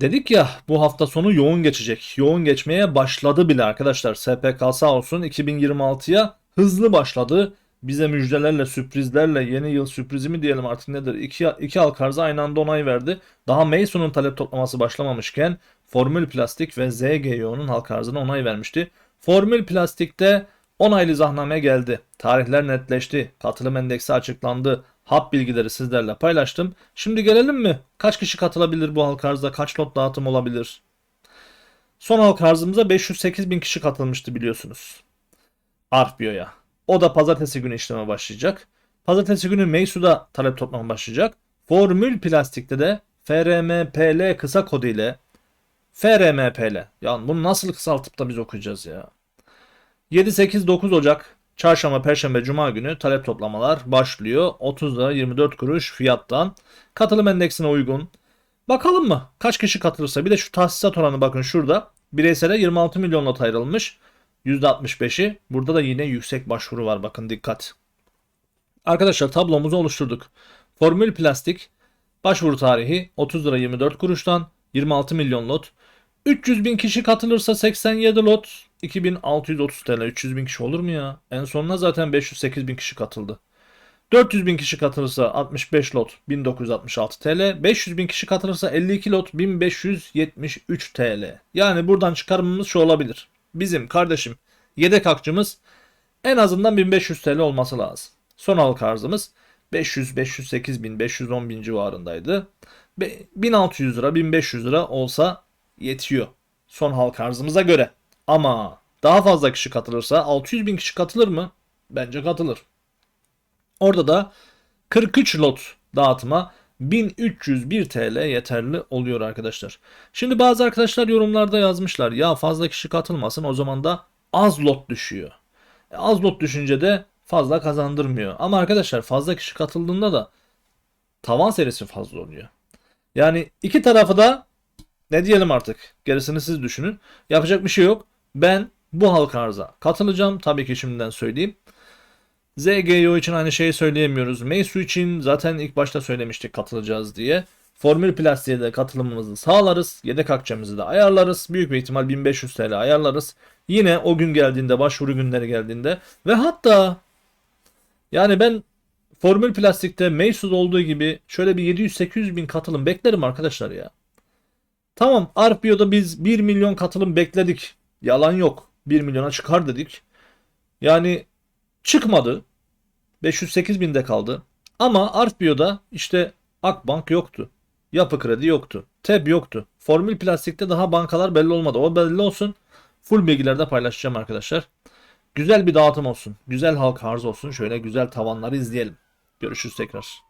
Dedik ya bu hafta sonu yoğun geçecek. Yoğun geçmeye başladı bile arkadaşlar. SPK sağ olsun 2026'ya hızlı başladı. Bize müjdelerle, sürprizlerle, yeni yıl sürprizi mi diyelim artık nedir? İki, iki halk arzı aynı anda onay verdi. Daha Mason'un talep toplaması başlamamışken Formül Plastik ve ZGYO'nun halk arzına onay vermişti. Formül Plastik'te onaylı zahname geldi. Tarihler netleşti. Katılım endeksi açıklandı. Hap bilgileri sizlerle paylaştım. Şimdi gelelim mi? Kaç kişi katılabilir bu halk arzda? Kaç lot dağıtım olabilir? Son halk arzımıza 508 bin kişi katılmıştı biliyorsunuz. Arpio'ya. O da pazartesi günü işleme başlayacak. Pazartesi günü Meysu'da talep toplama başlayacak. Formül Plastik'te de FRMPL kısa kodu ile FRMPL. Yani bunu nasıl kısaltıp da biz okuyacağız ya? 7-8-9 Ocak Çarşamba, Perşembe, Cuma günü talep toplamalar başlıyor. 30 lira 24 kuruş fiyattan. Katılım endeksine uygun. Bakalım mı? Kaç kişi katılırsa. Bir de şu tahsisat oranı bakın şurada. Bireysele 26 milyon lot ayrılmış. %65'i. Burada da yine yüksek başvuru var. Bakın dikkat. Arkadaşlar tablomuzu oluşturduk. Formül plastik. Başvuru tarihi 30 lira 24 kuruştan 26 milyon lot. 300 bin kişi katılırsa 87 lot 2630 TL 300 bin kişi olur mu ya? En sonuna zaten 508 bin kişi katıldı. 400 bin kişi katılırsa 65 lot 1966 TL. 500 bin kişi katılırsa 52 lot 1573 TL. Yani buradan çıkarımımız şu olabilir. Bizim kardeşim yedek akçımız en azından 1500 TL olması lazım. Son halka arzımız 500, 508 bin, 510 bin civarındaydı. Be- 1600 lira, 1500 lira olsa yetiyor. Son halka arzımıza göre. Ama daha fazla kişi katılırsa 600 bin kişi katılır mı? Bence katılır. Orada da 43 lot dağıtıma 1301 TL yeterli oluyor arkadaşlar. Şimdi bazı arkadaşlar yorumlarda yazmışlar ya fazla kişi katılmasın o zaman da az lot düşüyor. E, az lot düşünce de fazla kazandırmıyor. Ama arkadaşlar fazla kişi katıldığında da tavan serisi fazla oluyor. Yani iki tarafı da ne diyelim artık gerisini siz düşünün. Yapacak bir şey yok. Ben bu halka arıza katılacağım. Tabii ki şimdiden söyleyeyim. ZGO için aynı şeyi söyleyemiyoruz. Meisu için zaten ilk başta söylemiştik katılacağız diye. Formül plastiğe de katılımımızı sağlarız. Yedek akçemizi de ayarlarız. Büyük bir ihtimal 1500 TL ayarlarız. Yine o gün geldiğinde, başvuru günleri geldiğinde ve hatta yani ben Formül Plastik'te Meysu'da olduğu gibi şöyle bir 700-800 bin katılım beklerim arkadaşlar ya. Tamam Arpio'da biz 1 milyon katılım bekledik. Yalan yok. 1 milyona çıkar dedik. Yani çıkmadı. 508 binde kaldı. Ama Artbio'da işte Akbank yoktu. Yapı kredi yoktu. TEB yoktu. Formül plastikte daha bankalar belli olmadı. O belli olsun. Full bilgilerde paylaşacağım arkadaşlar. Güzel bir dağıtım olsun. Güzel halka arz olsun. Şöyle güzel tavanları izleyelim. Görüşürüz tekrar.